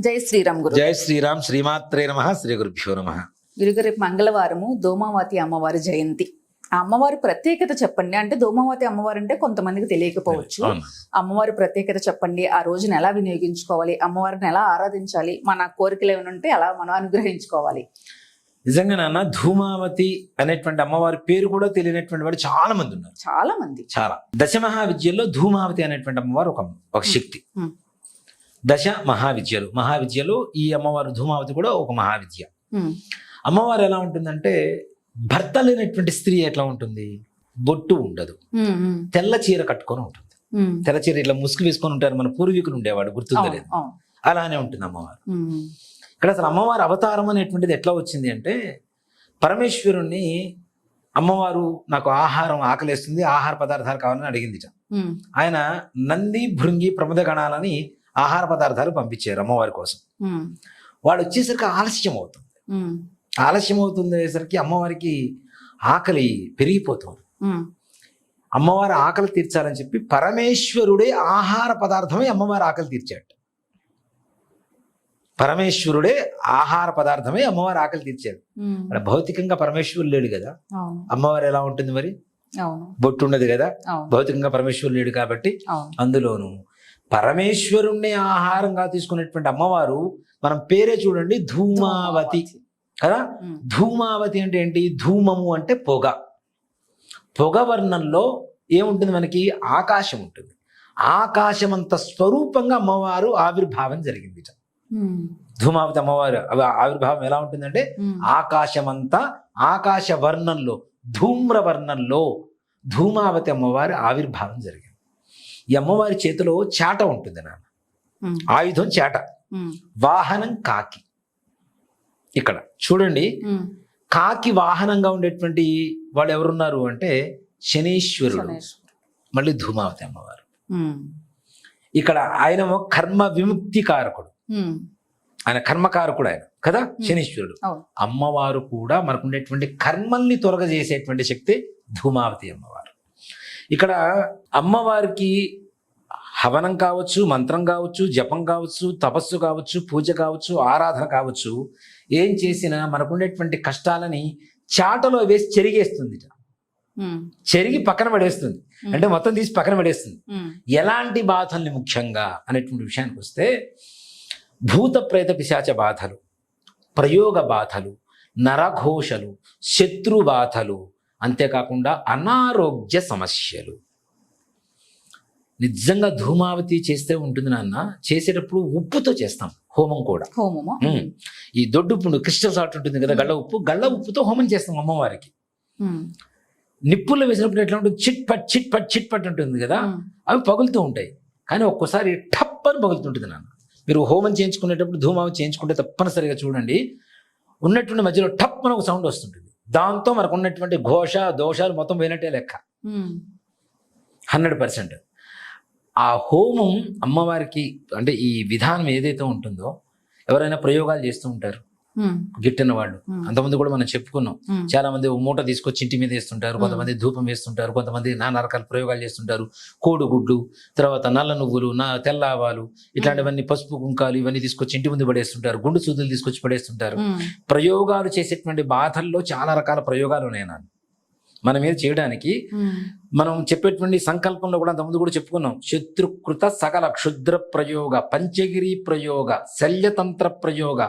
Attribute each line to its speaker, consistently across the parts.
Speaker 1: జై శ్రీరామ్ గురు.
Speaker 2: జై శ్రీరామ్ శ్రీమాత్రే నమ శ్రీ గురుభ్యో నమ.
Speaker 1: గురుగారు రేపు మంగళవారము దోమావతి అమ్మవారి జయంతి. ఆ అమ్మవారి ప్రత్యేకత చెప్పండి. అంటే దోమావతి అమ్మవారు అంటే కొంతమందికి తెలియకపోవచ్చు. అమ్మవారి ప్రత్యేకత చెప్పండి. ఆ రోజున ఎలా వినియోగించుకోవాలి? అమ్మవారిని ఎలా ఆరాధించాలి? మన కోరికలు ఏమైనా ఉంటే ఎలా మనం అనుగ్రహించుకోవాలి.
Speaker 2: నిజంగా నాన్న ధూమావతి అనేటువంటి అమ్మవారి పేరు కూడా తెలియనటువంటి వాడు చాలా మంది ఉన్నారు.
Speaker 1: చాలా మంది.
Speaker 2: చాలా. దశ మహావిద్యల్లో ధూమావతి అనేటువంటి అమ్మవారు ఒక ఒక శక్తి. దశ మహావిద్యలు. మహావిద్యలో ఈ అమ్మవారు ధూమావతి కూడా ఒక మహావిద్య. అమ్మవారు ఎలా ఉంటుందంటే భర్త లేనటువంటి స్త్రీ ఎట్లా ఉంటుంది? బొట్టు ఉండదు. తెల్ల చీర కట్టుకొని ఉంటుంది. తెల్ల చీర ఇట్లా ముసుగు వేసుకొని ఉంటారు మన పూర్వీకులు ఉండేవాడు గుర్తుందో
Speaker 1: అవును,
Speaker 2: లేదు
Speaker 1: అవును.
Speaker 2: అలానే ఉంటుంది అమ్మవారు. ఇక్కడ అసలు అమ్మవారి అవతారం అనేటువంటిది ఎట్లా వచ్చింది అంటే పరమేశ్వరుణ్ణి అమ్మవారు నాకు ఆహారం ఆకలేస్తుంది ఆహార పదార్థాలు కావాలని అడిగిందిట.
Speaker 1: ఉమ్,
Speaker 2: ఆయన నంది భృంగి ప్రమద గణాలని ఆహార పదార్థాలు పంపించారు అమ్మవారి కోసం. వాడు వచ్చేసరికి ఆలస్యం అవుతుంది ఆలస్యం అవుతుంది అయ్యేసరికి అమ్మవారికి ఆకలి పెరిగిపోతుంది. అమ్మవారి ఆకలి తీర్చాలని చెప్పి పరమేశ్వరుడే ఆహార పదార్థమే అమ్మవారి ఆకలి తీర్చాడు. పరమేశ్వరుడే ఆహార పదార్థమే అమ్మవారి ఆకలి తీర్చాడు. భౌతికంగా పరమేశ్వరుడు లేడు కదా. అమ్మవారు ఎలా ఉంటుంది మరి? బొట్టు ఉండదు కదా? భౌతికంగా పరమేశ్వరుడు లేడు కాబట్టి అందులోను పరమేశ్వరుణ్ణి ఆహారంగా తీసుకున్నటువంటి అమ్మవారు మనం పేరే చూడండి ధూమావతి. కదా? ధూమావతి అంటే ఏంటి? ధూమము అంటే పొగ. పొగ వర్ణంలో ఏముంటుంది మనకి? ఆకాశం ఉంటుంది. ఆకాశమంత స్వరూపంగా అమ్మవారు ఆవిర్భావం జరిగింది ధూమావతి అమ్మవారు ఆవిర్భావం ఎలా ఉంటుందంటే
Speaker 1: ఉమ్.
Speaker 2: ఆకాశమంతా ఆకాశ వర్ణంలో ధూమ్ర వర్ణంలో ధూమావతి అమ్మవారి ఆవిర్భావం జరిగింది. ఈ అమ్మవారి చేతిలో చాట ఉంటుంది నాన్న. ఆయుధం చాట. వాహనం కాకి. ఇక్కడ చూడండి. కాకి వాహనంగా ఉండేటువంటి వాళ్ళు ఎవరున్నారు అంటే శనీశ్వరుడు. మళ్ళీ ధూమావతి అమ్మవారు. ఇక్కడ ఆయన కర్మ విముక్తి కారకుడు. ఆయన కర్మకారకుడు ఆయన కదా? శనీశ్వరుడు. అమ్మవారు కూడా మనకు ఉండేటువంటి కర్మల్ని తొలగజేసేటువంటి శక్తి ధూమావతి అమ్మవారు. ఇక్కడ అమ్మవారికి హవనం కావచ్చు మంత్రం కావచ్చు జపం కావచ్చు తపస్సు కావచ్చు పూజ కావచ్చు ఆరాధన కావచ్చు ఏం చేసినా మనకుండేటువంటి కష్టాలని చాటలో వేసి చెరిగేస్తుంది చెరిగి పక్కన పడేస్తుంది. అంటే మొత్తం తీసి పక్కన పడేస్తుంది. ఎలాంటి బాధల్ని ముఖ్యంగా అనేటువంటి విషయానికి వస్తే భూత ప్రేత పిశాచ బాధలు ప్రయోగ బాధలు నరఘోషలు శత్రు బాధలు అంతేకాకుండా అనారోగ్య సమస్యలు. నిజంగా ధూమావతి చేస్తే ఉంటుంది నాన్న. చేసేటప్పుడు ఉప్పుతో చేస్తాం హోమం కూడా.
Speaker 1: హోమము.
Speaker 2: ఈ దొడ్డు ఉప్పు క్రిస్టల్ సాల్ట్ ఉంటుంది కదా గళ్ళ ఉప్పు. గళ్ళ ఉప్పుతో హోమం చేస్తాం అమ్మవారికి. నిప్పుల్లో వేసినప్పుడు ఎట్లా ఉంటుంది? చిట్ పట్ చిట్ పట్ చిట్ పట్ ఉంటుంది కదా అవి పగులుతూ ఉంటాయి. కానీ ఒక్కోసారి టప్ అని పగులుతుంటుంది నాన్న. మీరు హోమం చేయించుకునేటప్పుడు ధూమావం చేయించుకుంటే తప్పనిసరిగా చూడండి. ఉన్నటువంటి మధ్యలో టప్ అని ఒక సౌండ్ వస్తుంటుంది. దాంతో మనకు ఉన్నటువంటి ఘోష దోషాలు మొత్తం పోయినట్టే లెక్క. Hundred percent. ఆ హోమం అమ్మవారికి అంటే ఈ విధానం ఏదైతే ఉంటుందో ఎవరైనా ప్రయోగాలు చేస్తూ ఉంటారు గిట్టిన వాళ్ళు అంతమంది కూడా మనం చెప్పుకున్నాం. చాలా మంది మూట తీసుకొచ్చి ఇంటి మీద వేస్తుంటారు. కొంతమంది ధూపం వేస్తుంటారు కొంతమంది నానా రకాల ప్రయోగాలు చేస్తుంటారు కోడిగుడ్లు తర్వాత నల్ల నువ్వులు నా తెల్ల ఆవాలు ఇట్లాంటివన్నీ పసుపు కుంకాలు ఇవన్నీ తీసుకొచ్చి ఇంటి ముందు పడేస్తుంటారు గుండు సూదులు తీసుకొచ్చి పడేస్తుంటారు. ప్రయోగాలు చేసేటువంటి బాధల్లో చాలా రకాల ప్రయోగాలు ఉన్నాయి నాన్న. మన మీద చేయడానికి
Speaker 1: ఉమ్,
Speaker 2: మనం చెప్పేటువంటి సంకల్పంలో కూడా అంతకుముందు కూడా చెప్పుకున్నాం. శత్రుకృత సకల క్షుద్ర ప్రయోగ పంచగిరి ప్రయోగ శల్యతంత్ర ప్రయోగ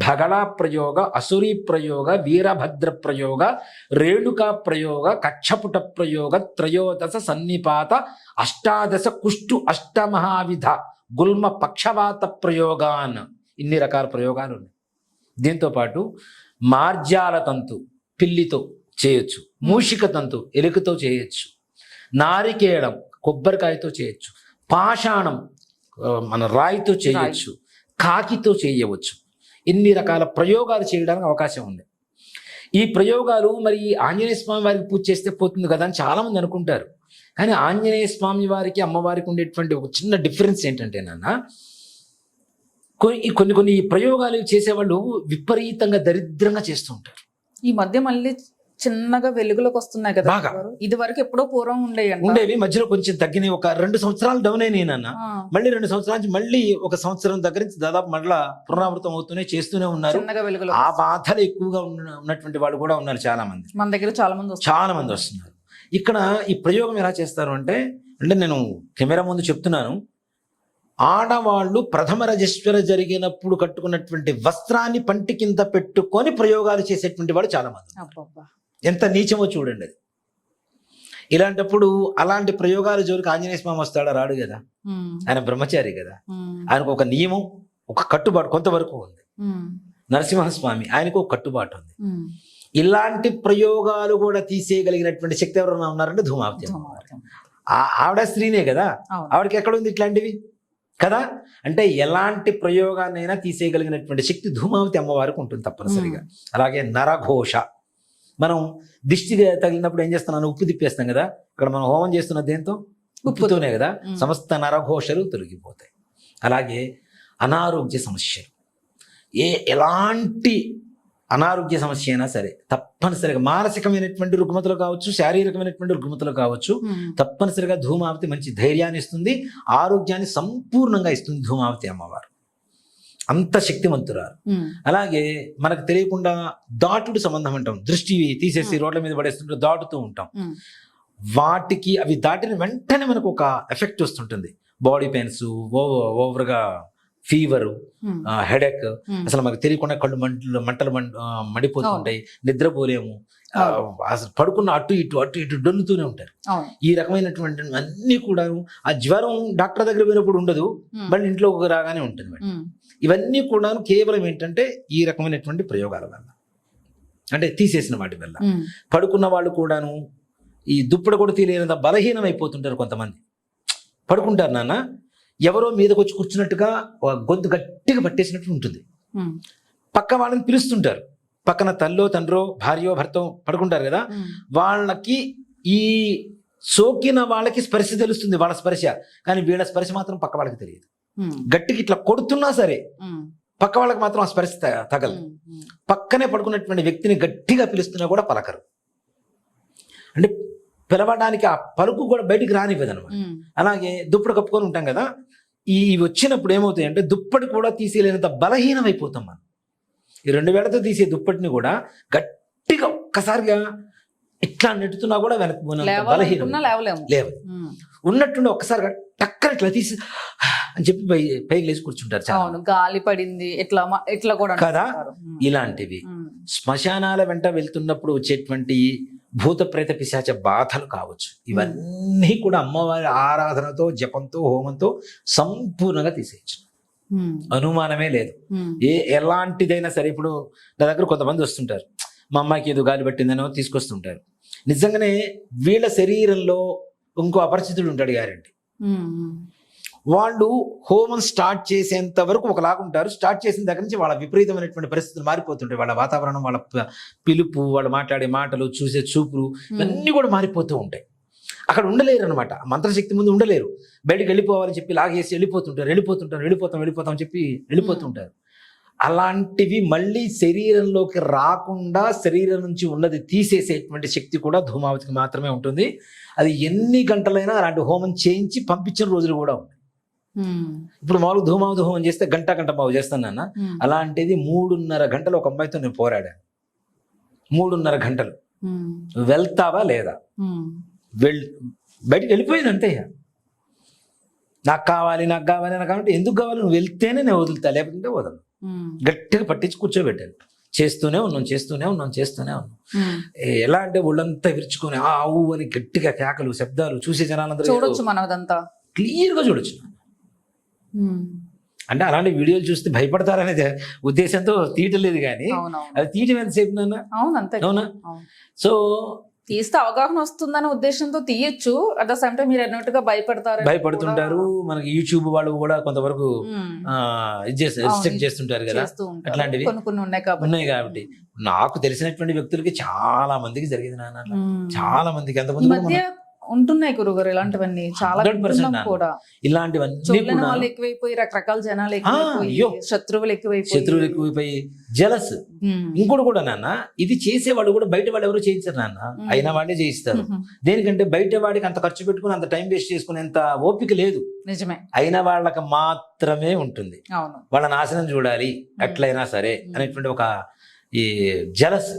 Speaker 2: భగళా ప్రయోగ అసురీ ప్రయోగ వీరభద్ర ప్రయోగ రేణుకా ప్రయోగ కక్షపుట ప్రయోగ త్రయోదశ సన్నిపాత అష్టాదశ కుష్టు అష్టమహావిధ గుల్మ పక్షవాత ప్రయోగాన్ ఇన్ని రకాల ప్రయోగాలు ఉన్నాయి. దీంతో పాటు మార్జాల తంతు పిల్లితో చేయొచ్చు. మూషిక తంతు ఎలుకతో చేయొచ్చు. నారికేళం కొబ్బరికాయతో చేయొచ్చు. పాషాణం మన రాయితో చేయొచ్చు. కాకితో చేయవచ్చు. ఇన్ని రకాల ప్రయోగాలు చేయడానికి అవకాశం ఉంది. ఈ ప్రయోగాలు మరి ఆంజనేయ స్వామి వారికి పూజ చేస్తే పోతుంది కదా అని చాలా మంది అనుకుంటారు. కానీ ఆంజనేయ స్వామి వారికి అమ్మవారికి ఉండేటువంటి ఒక చిన్న డిఫరెన్స్ ఏంటంటే నాన్న కొన్ని కొన్ని కొన్ని ప్రయోగాలు చేసేవాళ్ళు విపరీతంగా దరిద్రంగా చేస్తూ ఉంటారు.
Speaker 1: ఈ మధ్య మళ్ళీ చిన్నగా వెలుగులోకి వస్తున్నాయి కదా. ఇది వరకు ఎప్పుడో పూర్వం ఉండేవి
Speaker 2: ఉండేవి మధ్యలో కొంచెం తగ్గినాయి ఒక రెండు సంవత్సరాలు డౌన్ అయినాయి నాన్న. మళ్ళీ రెండు సంవత్సరాల నుంచి మళ్ళీ ఒక సంవత్సరం దగ్గర నుంచి దాదాపు మళ్ళా పునరావృతం అవుతూనే చేస్తూనే ఉన్నారు. ఆ బాధలు ఎక్కువగా ఉన్న- ఉన్నటువంటి వాళ్ళు కూడా ఉన్నారు చాలా మంది
Speaker 1: మన దగ్గర చాలా మంది
Speaker 2: చాలా మంది వస్తున్నారు. ఇక్కడ ఈ ప్రయోగం ఎలా చేస్తారు అంటే అంటే నేను కెమెరా ముందు చెప్తున్నాను. ఆడవాళ్ళు ప్రథమ రజస్వర జరిగినప్పుడు కట్టుకున్నటువంటి వస్త్రాన్ని పంటి కింద పెట్టుకొని ప్రయోగాలు చేసేటువంటి వాళ్ళు చాలా మంది. ఎంత నీచమో చూడండి అది. ఇలాంటప్పుడు అలాంటి ప్రయోగాల జోలికి ఆంజనేయ స్వామి వస్తాడా? రాడు కదా. ఆయన బ్రహ్మచారి కదా. ఆయనకు ఒక నియమం ఒక కట్టుబాటు కొంతవరకు ఉంది. నరసింహస్వామి ఆయనకు ఒక కట్టుబాటు ఉంది. ఇలాంటి ప్రయోగాలు కూడా తీసేయగలిగినటువంటి శక్తి ఎవరైనా ఉన్నారంటే ధూమావతి ఆవిడ స్త్రీనే కదా. ఆవిడకి ఎక్కడ ఉంది ఇట్లాంటివి? కదా? అంటే ఎలాంటి ప్రయోగాన్నైనా తీసేయగలిగినటువంటి శక్తి ధూమావతి అమ్మవారికి ఉంటుంది తప్పనిసరిగా. అలాగే నరఘోష. మనం దిష్టి తగిలినప్పుడు ఏం చేస్తున్నాను ఉప్పు తిప్పేస్తాం కదా? ఇక్కడ మనం హోమం చేస్తున్న దేంతో? ఉప్పుతోనే. కదా. సమస్త నరఘోషలు తొలగిపోతాయి. అలాగే అనారోగ్య సమస్యలు. ఏ ఎలాంటి అనారోగ్య సమస్య అయినా సరే తప్పనిసరిగా మానసికమైనటువంటి రుగ్మతలు కావచ్చు శారీరకమైనటువంటి రుగ్మతలు కావచ్చు తప్పనిసరిగా ధూమావతి మంచి ధైర్యాన్ని ఇస్తుంది ఆరోగ్యాన్ని సంపూర్ణంగా ఇస్తుంది ధూమావతి అమ్మవారు. అంత శక్తివంతురాలు.
Speaker 1: ఉమ్,
Speaker 2: అలాగే మనకు తెలియకుండా దాటుడు సంబంధం అంటాం. దృష్టి తీసేసి రోడ్ల మీద పడేస్తుంటే దాటుతూ ఉంటాం. వాటికి అవి దాటిన వెంటనే మనకు ఒక ఎఫెక్ట్ వస్తుంటుంది. బాడీ పెయిన్స్ ఓవర్గా ఫీవరు హెడేక్. అసలు మనకు తెలియకుండా కళ్ళు మంటలు మంటలు మండిపోతుంటాయి. నిద్రపోలేము. అసలు పడుకున్న అటు ఇటు అటు ఇటు డొల్లుతూనే ఉంటారు. ఈ రకమైనటువంటి అన్ని కూడా ఆ జ్వరం డాక్టర్ దగ్గర పోయినప్పుడు ఉండదు. మళ్ళీ ఇంట్లోకి రాగానే ఉంటుంది ఇవన్నీ కూడా కేవలం ఏంటంటే ఈ రకమైనటువంటి ప్రయోగాల వల్ల. అంటే తీసేసిన వాటి వల్ల. పడుకున్న వాళ్ళు కూడాను ఈ దుప్పటి కూడా తీయలేనంత బలహీనం అయిపోతుంటారు కొంతమంది. పడుకుంటారు నాన్న. ఎవరో మీదకి వచ్చి కూర్చున్నట్టుగా గొంతు గట్టిగా పట్టేసినట్టు ఉంటుంది. పక్క వాళ్ళని పిలుస్తుంటారు. పక్కన తల్లో తండ్రో భార్యో భర్తో పడుకుంటారు కదా. వాళ్ళకి ఈ సోకిన వాళ్ళకి స్పర్శ తెలుస్తుంది వాళ్ళ స్పర్శ. కానీ వీళ్ళ స్పర్శ మాత్రం పక్క వాళ్ళకి తెలియదు. గట్టికి ఇట్లా కొడుతున్నా సరే పక్క వాళ్ళకి మాత్రం ఆ స్పర్శ త- తగలదు.
Speaker 1: ఉమ్, ఉమ్.
Speaker 2: పక్కనే పడుకున్నటువంటి వ్యక్తిని గట్టిగా పిలుస్తున్నా కూడా పలకరు. అంటే పిలవడానికి ఆ పలుకు కూడా బయటికి రానివ్వదు అనమాట అలాగే దుప్పటి కప్పుకొని ఉంటాం కదా ఈ వచ్చినప్పుడు ఏమవుతాయి అంటే దుప్పటి కూడా తీసేయలేనంత బలహీనం అయిపోతాం మనం. ఈ రెండు వేలతో తీసే దుప్పటిని కూడా గట్టిగా ఒక్కసారిగా ఇట్లా నెట్టుతున్నా కూడా వెనక్కి బలహీనం లేవు ఉన్నట్టుండి ఒక్కసారిగా టక్కన ఇట్లా తీసి అని చెప్పి పైకి లేచి కూర్చుంటారు
Speaker 1: అవును గాలి పడింది ఇట్లా ఇట్లా కూడా
Speaker 2: కదా? ఇలాంటివి. శ్మశానాల వెంట వెళ్తున్నప్పుడు వచ్చేటువంటి భూత ప్రేత పిశాచ బాధలు కావచ్చు. ఇవన్నీ కూడా అమ్మవారి ఆరాధనతో జపంతో హోమంతో సంపూర్ణంగా తీసేయచ్చు. అనుమానమే లేదు. ఏ ఎలాంటిదైనా సరే ఇప్పుడు నా దగ్గర కొంతమంది వస్తుంటారు. మా అమ్మాయికి ఏదో గాలి పట్టిందనో తీసుకొస్తుంటారు. నిజంగానే వీళ్ళ శరీరంలో ఇంకో అపరిచితుడు ఉంటాడు గ్యారంటీ.
Speaker 1: ఉమ్.
Speaker 2: వాళ్ళు హోమం స్టార్ట్ చేసేంత వరకు ఒకలాగా ఉంటారు. స్టార్ట్ చేసిన దగ్గర నుంచి వాళ్ళ విపరీతమైనటువంటి పరిస్థితులు మారిపోతుంటాయి. వాళ్ళ వాతావరణం వాళ్ళ పిలుపు వాళ్ళు మాట్లాడే మాటలు చూసే చూపులు ఇవన్నీ కూడా మారిపోతూ ఉంటాయి. అక్కడ ఉండలేరు అనమాట మంత్రశక్తి ముందు ఉండలేరు. బయటికి వెళ్ళిపోవాలని చెప్పి లాగేసి వెళ్ళిపోతుంటారు. వెళ్ళిపోతుంటారు. వెళ్ళిపోతాం వెళ్ళిపోతాం చెప్పి వెళ్ళిపోతుంటారు. అలాంటివి మళ్ళీ శరీరంలోకి రాకుండా శరీరం నుంచి ఉన్నది తీసేసేటువంటి శక్తి కూడా ధూమావతికి మాత్రమే ఉంటుంది. అది ఎన్ని గంటలైనా అలాంటి హోమం చేయించి పంపించిన రోజులు కూడా ఉన్నాయి. ఇప్పుడు మామూలు ధూమావతి హోమం చేస్తే గంట గంట బాగు చేస్తాను అలాంటిది మూడున్నర గంటలు ఒక అమ్మాయితో నేను పోరాడాను మూడున్నర గంటలు. వెళ్తావా లేదా? వెళ్ బయటికి వెళ్ళిపోయింది అంతే. నాకు కావాలి నాకు కావాలి నాకు కావాలంటే ఎందుకు కావాలి? నువ్వు వెళ్తేనే నేను వదులుతా లేకుంటే వదలను. గట్టిగా పట్టించి కూర్చోబెట్టాను. చేస్తూనే ఉన్నాం చేస్తూనే ఉన్నాం చేస్తూనే ఉన్నాం. ఎలా అంటే ఒళ్ళంతా విరుచుకొని ఆ ఊ అని గట్టిగా కేకలు శబ్దాలు చూసే జనాలందరూ
Speaker 1: చూడొచ్చు మనం అదంతా.
Speaker 2: క్లియర్గా చూడొచ్చు. అంటే అలాంటి వీడియోలు చూస్తే భయపడతారనే ఉద్దేశంతో తీయటలేదు కానీ
Speaker 1: అవునవును.
Speaker 2: అది తీయటం ఎంతసేపు
Speaker 1: అవును.
Speaker 2: సో
Speaker 1: తీస్తే అవగాహన వస్తుందనే ఉద్దేశంతో తీయొచ్చు. అట్ ద సేమ్ టైం మీరు అన్నట్టుగా భయపడతారు
Speaker 2: భయపడుతుంటారు. మనకి యూట్యూబ్ వాళ్ళు కూడా కొంతవరకు. రిస్ట్రిక్ట్ చేస్తుంటారు కదా. అట్లాంటివి
Speaker 1: కొన్ని కొన్ని ఉన్నాయి కాబట్టి.
Speaker 2: ఉన్నాయి కాబట్టి. నాకు తెలిసినటువంటి వ్యక్తులకి చాలా మందికి జరిగింది నాన్న. చాలా మందికి. ఎంతమంది
Speaker 1: ఉంటున్నాయి గురుగారు ఇలాంటివన్నీ చాలా
Speaker 2: 100%
Speaker 1: వింటున్నాం
Speaker 2: నాన్న.
Speaker 1: కూడా
Speaker 2: ఇలాంటివన్నీ
Speaker 1: వాళ్ళు ఎక్కువైపోయి రకరకాల జనాలు. ఎక్కువైపోయి శత్రువులు ఎక్కువైపోయి
Speaker 2: శత్రువులు ఎక్కువైపోయి జలస్. ఇంకోటి కూడా నాన్న ఇది చేసేవాడు కూడా బయట వాళ్ళు ఎవరు చేయించారు నాన్న. అయిన వాళ్ళే చేయిస్తారు. దేనికంటే బయట వాడికి అంత ఖర్చు పెట్టుకుని అంత టైం వేస్ట్ చేసుకునేంత ఓపిక లేదు
Speaker 1: నిజమే
Speaker 2: అయిన వాళ్ళకి మాత్రమే ఉంటుంది
Speaker 1: అవును
Speaker 2: వాళ్ళ నాశనం చూడాలి ఎట్లయినా సరే. అనేటువంటి ఒక ఈ జలస్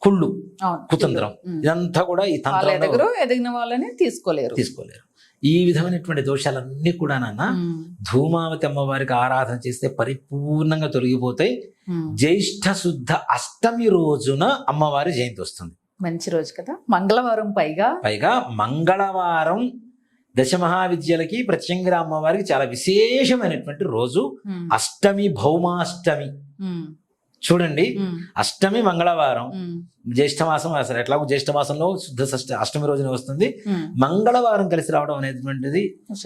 Speaker 2: కుళ్ళు కుతంత్రం. ఇదంతా కూడా ఈ
Speaker 1: ఎదుగురు ఎదిగిన వాళ్ళని తీసుకోలేరు.
Speaker 2: తీసుకోలేరు. ఈ విధమైనటువంటి దోషాలన్నీ కూడా నాన్న. ధూమావతి అమ్మవారికి ఆరాధన చేస్తే పరిపూర్ణంగా తొలగిపోతాయి. జ్యేష్ఠ శుద్ధ అష్టమి రోజున అమ్మవారి జయంతి వస్తుంది.
Speaker 1: మంచి రోజు కదా. మంగళవారం పైగా.
Speaker 2: పైగా మంగళవారం దశమహావిద్యలకి ప్రత్యంగిర అమ్మవారికి చాలా విశేషమైనటువంటి రోజు. అష్టమి భౌమాష్టమి. చూడండి. అష్టమి మంగళవారం
Speaker 1: ఉమ్.
Speaker 2: జ్యేష్ఠ మాసం అసలు ఎట్లాగో జ్యేష్ఠ మాసంలో శుద్ధ షష్ఠ అష్టమి రోజున వస్తుంది. మంగళవారం కలిసి రావడం అనేటువంటిది.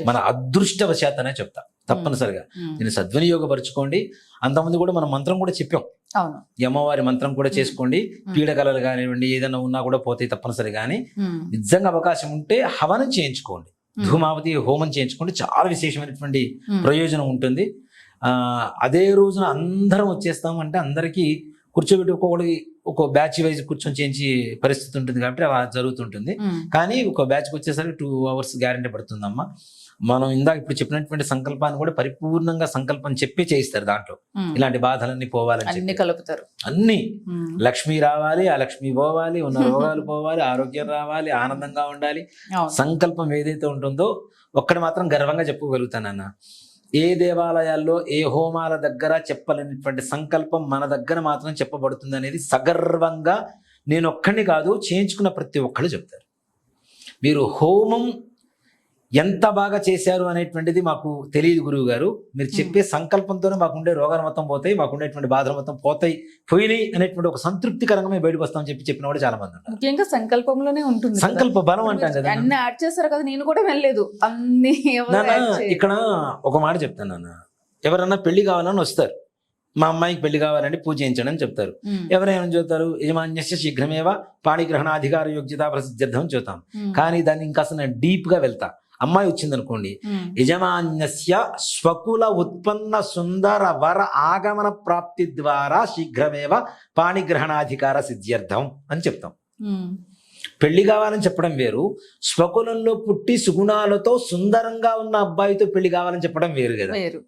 Speaker 2: మన అదృష్టవశాత్తనే చెప్తా తప్పనిసరిగా. దీన్ని సద్వినియోగపరచుకోండి అంతకుముందు కూడా మనం మంత్రం కూడా చెప్పాం ఈ అమ్మవారి మంత్రం కూడా చేసుకోండి పీడకలలు కానివ్వండి ఏదైనా ఉన్నా కూడా పోతాయి తప్పనిసరి కానీ. నిజంగా అవకాశం ఉంటే హవనం చేయించుకోండి. ధూమావతి హోమం చేయించుకోండి చాలా విశేషమైనటువంటి. ప్రయోజనం ఉంటుంది అదే రోజున అందరం వచ్చేస్తాం అంటే అందరికీ కూర్చోబెట్టి ఒక్కొక్కటి ఒక బ్యాచ్ వైజ్ కూర్చొని చేయించి పరిస్థితి ఉంటుంది కాబట్టి అలా జరుగుతుంటుంది. కానీ ఒక బ్యాచ్కి వచ్చేసరికి టూ అవర్స్ గ్యారంటీ పడుతుందమ్మా. మనం ఇందాక ఇప్పుడు చెప్పినటువంటి సంకల్పాన్ని కూడా పరిపూర్ణంగా సంకల్పం చెప్పి చేయిస్తారు దాంట్లో. ఇలాంటి బాధలన్నీ పోవాలని
Speaker 1: అన్ని కలుపుతారు.
Speaker 2: అన్ని. లక్ష్మి రావాలి ఆ లక్ష్మి పోవాలి ఉన్న రోగాలు పోవాలి ఆరోగ్యం రావాలి ఆనందంగా ఉండాలి. సంకల్పం ఏదైతే ఉంటుందో ఒక్కటి మాత్రం గర్వంగా చెప్పుకోగలుగుతానన్న. ఏ దేవాలయాల్లో ఏ హోమాల దగ్గర చెప్పలేనటువంటి సంకల్పం మన దగ్గర మాత్రం చెప్పబడుతుంది అనేది సగర్వంగా నేను ఒక్కడిని కాదు చేయించుకున్న ప్రతి ఒక్కళ్ళు చెప్తారు. మీరు హోమం ఎంత బాగా చేశారు అనేటువంటిది మాకు తెలియదు గురువు గారు మీరు చెప్పే సంకల్పంతోనే మాకుండే రోగాలు మొత్తం పోతాయి మాకుండేటువంటి బాధలు మొత్తం పోతాయి పోయినాయి అనేటువంటి ఒక సంతృప్తికరంగా మేము బయటకు వస్తామని చెప్పి చెప్పిన కూడా చాలా మంది ఉన్నారు.
Speaker 1: ముఖ్యంగా సంకల్పంలోనే ఉంటుంది.
Speaker 2: సంకల్ప బలం అంటాం కదా.
Speaker 1: అన్ని యాడ్ చేస్తారు కదా నేను కూడా వెళ్ళలేదు. అన్ని.
Speaker 2: ఇక్కడ ఒక మాట చెప్తాను నాన్న. ఎవరన్నా పెళ్ళి కావాలని వస్తారు. మా అమ్మాయికి పెళ్ళి కావాలని పూజ చేయించండి అని చెప్తారు.
Speaker 1: ఉమ్.
Speaker 2: ఎవరేమని చెప్తారు యజమాన్యస్య శీఘ్రమేవ పాణిగ్రహణ అధికార యోగ్యత ప్రసిద్ధ్యర్థం
Speaker 1: ఉమ్.
Speaker 2: కానీ దాన్ని ఇంకా నేను డీప్గా వెళ్తా. అమ్మాయి వచ్చింది అనుకోండి. యజమాన్యస్య స్వకుల ఉత్పన్న సుందర వర ఆగమన ప్రాప్తి ద్వారా శీఘ్రమేవ పాణిగ్రహణాధికార సిద్ధ్యర్థం అని చెప్తాం. పెళ్ళి కావాలని చెప్పడం వేరు స్వకులంలో పుట్టి సుగుణాలతో సుందరంగా ఉన్న అబ్బాయితో పెళ్ళి కావాలని చెప్పడం వేరు కదా
Speaker 1: వేరు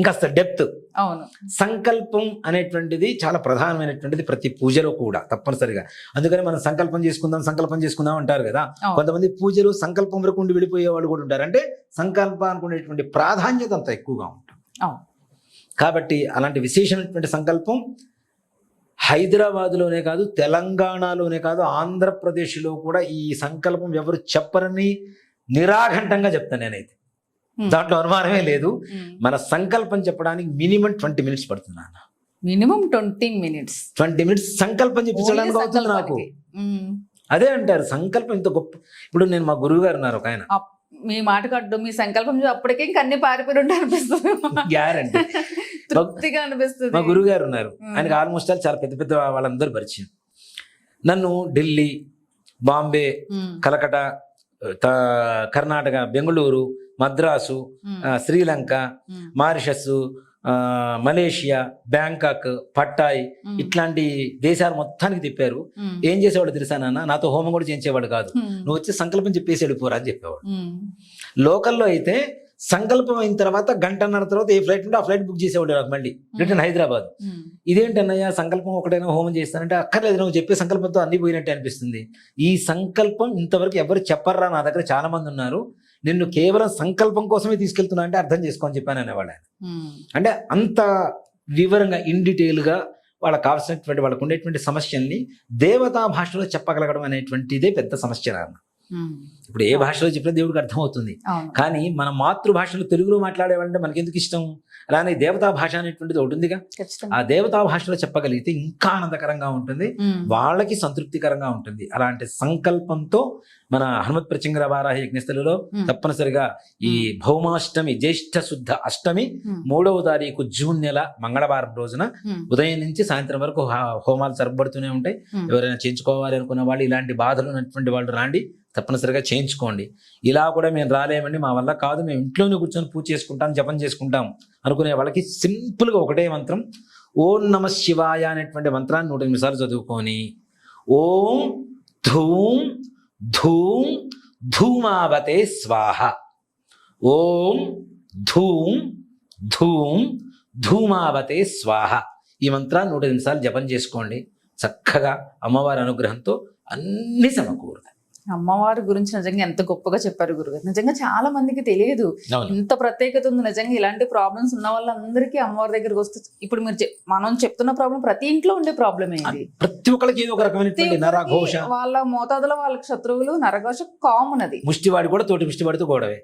Speaker 2: ఇంకాస్త డెప్త్
Speaker 1: అవును
Speaker 2: సంకల్పం అనేటువంటిది చాలా ప్రధానమైనటువంటిది ప్రతి పూజలో కూడా తప్పనిసరిగా అందుకని మనం సంకల్పం చేసుకుందాం సంకల్పం చేసుకుందాం అంటారు కదా. కొంతమంది పూజలు సంకల్పం వరకు ఉండి వెళ్ళిపోయే వాళ్ళు కూడా ఉంటారు అంటే సంకల్పానికి ఉండేటువంటి ప్రాధాన్యత అంత ఎక్కువగా ఉంటుంది. కాబట్టి అలాంటి విశేషమైనటువంటి సంకల్పం హైదరాబాద్లోనే కాదు తెలంగాణలోనే కాదు ఆంధ్రప్రదేశ్లో కూడా ఈ సంకల్పం ఎవరు చెప్పరని నిరాఘంటంగా చెప్తాను నేనైతే. దాంట్లో అనుమానమే లేదు. మన సంకల్పం చెప్పడానికి మినిమం ట్వంటీ మినిట్స్ పడుతుంది నాన్న.
Speaker 1: Minimum twenty minutes.
Speaker 2: Twenty minutes సంకల్పం చెప్పించడానికి అవుతుంది నాకు. అదే అంటారు సంకల్పం ఇంత గొప్ప. ఇప్పుడు నేను మా గురువు గారు ఉన్నారు ఒక ఆయన.
Speaker 1: మీ మాట కడ్డు మీ సంకల్పం అప్పటికే ఇంక అన్ని పారిపోయి అనిపిస్తుంది.
Speaker 2: గ్యారంటీ.
Speaker 1: తృప్తిగా అనిపిస్తుంది.
Speaker 2: మా గురువు గారు ఉన్నారు. ఆయనకి ఆల్మోస్ట్ ఆల్ చాలా పెద్ద పెద్ద వాళ్ళందరూ పరిచయం. నన్ను ఢిల్లీ బాంబే. కలకట కర్ణాటక బెంగళూరు మద్రాసు శ్రీలంక. మారిషస్ ఆ, మలేషియా బ్యాంకాక్ పట్టాయ్. ఇట్లాంటి దేశాలు మొత్తానికి తిప్పారు. ఏం చేసేవాడు తెలుసా నాన్న? నాతో హోమం కూడా చేయించేవాడు కాదు. నువ్వు వచ్చి సంకల్పం చెప్పేసి వెళ్ళిపోరా అని చెప్పేవాడు. లోకల్లో అయితే సంకల్పం అయిన తర్వాత గంటన్నర తర్వాత ఏ ఫ్లైట్ ఉంటే ఆ ఫ్లైట్ బుక్ చేసేవాడు నాకు మళ్ళీ. రిటర్న్ హైదరాబాద్.
Speaker 1: ఉమ్.
Speaker 2: ఇదేంటి అన్నయ్య సంకల్పం ఒకటైనా హోమం చేస్తానంటే అక్కర్లేదు. నువ్వు చెప్పే సంకల్పంతో అన్ని పోయినట్టే అనిపిస్తుంది. ఈ సంకల్పం ఇంతవరకు ఎవరు చెప్పర్రా నా దగ్గర? చాలా మంది ఉన్నారు. నిన్ను కేవలం సంకల్పం కోసమే తీసుకెళ్తున్నా అంటే అర్థం చేసుకోని చెప్పాను అనేవాడు ఆయన. అంటే అంత వివరంగా ఇన్ డీటెయిల్గా వాళ్ళకి కావాల్సినటువంటి వాళ్ళకు ఉండేటువంటి సమస్యల్ని దేవతా భాషలో చెప్పగలగడం అనేటువంటిదే పెద్ద సమస్య నాన్న. ఇప్పుడు ఏ భాషలో చెప్పినా దేవుడికి అర్థమవుతుంది. కానీ మన మాతృభాషలో తెలుగులో మాట్లాడేవాళ్ళంటే మనకి ఎందుకు ఇష్టం? అలానే దేవతా భాష అనేటువంటిది ఒకటి ఉందిగా. ఆ దేవతా భాషలో చెప్పగలిగితే ఇంకా ఆనందకరంగా ఉంటుంది. వాళ్ళకి సంతృప్తికరంగా ఉంటుంది. అలాంటి సంకల్పంతో మన హనుమత్ ప్రచింగర వారాహ యజ్ఞస్థలిలో. తప్పనిసరిగా ఈ భౌమాష్టమి జ్యేష్ఠ శుద్ధ అష్టమి. మూడవ తారీఖు జూన్ నెల మంగళవారం రోజున. ఉదయం నుంచి సాయంత్రం వరకు హా- హోమాలు జరపబడుతూనే ఉంటాయి. ఎవరైనా చేయించుకోవాలి అనుకున్న వాళ్ళు ఇలాంటి బాధలు ఉన్నటువంటి వాళ్ళు రాండి. తప్పనిసరిగా చేయించుకోండి. ఇలా కూడా మేము రాలేమండి మా వల్ల కాదు మేము ఇంట్లోనే కూర్చొని పూజ చేసుకుంటాం జపం చేసుకుంటాం అనుకునే వాళ్ళకి సింపుల్గా ఒకటే మంత్రం ఓం నమ శివాయ అనేటువంటి మంత్రాన్ని నూట ఎనిమిది సార్లు చదువుకొని ఓం ధూం ధూం ధూమావతే స్వాహ. ఓం ధూం ధూం ధూమావతే స్వాహ. ఈ మంత్రాన్ని నూట ఎనిమిది సార్లు జపం చేసుకోండి. చక్కగా అమ్మవారి అనుగ్రహంతో అన్ని సమకూరుతాయి.
Speaker 1: అమ్మవారి గురించి నిజంగా ఎంత గొప్పగా చెప్పారు గురుగారు నిజంగా చాలా మందికి తెలియదు. ఇంత ప్రత్యేకత ఉంది. నిజంగా ఇలాంటి ప్రాబ్లమ్స్ ఉన్న వాళ్ళందరికీ అమ్మవారి దగ్గరికి వస్తే ఇప్పుడు మీరు మనం చెప్తున్న ప్రాబ్లం ప్రతి ఇంట్లో ఉండే ప్రాబ్లమే ఇది.
Speaker 2: ప్రతి ఒక్కరికి ఏదో ఒక నరఘోష.
Speaker 1: ఒక్కరికి వాళ్ళ మోతాదులో వాళ్ళకి శత్రువులు నరఘోష కామన్ అది.
Speaker 2: ముష్టివాడి కూడా తోటి ముష్టివాడితో గొడవే.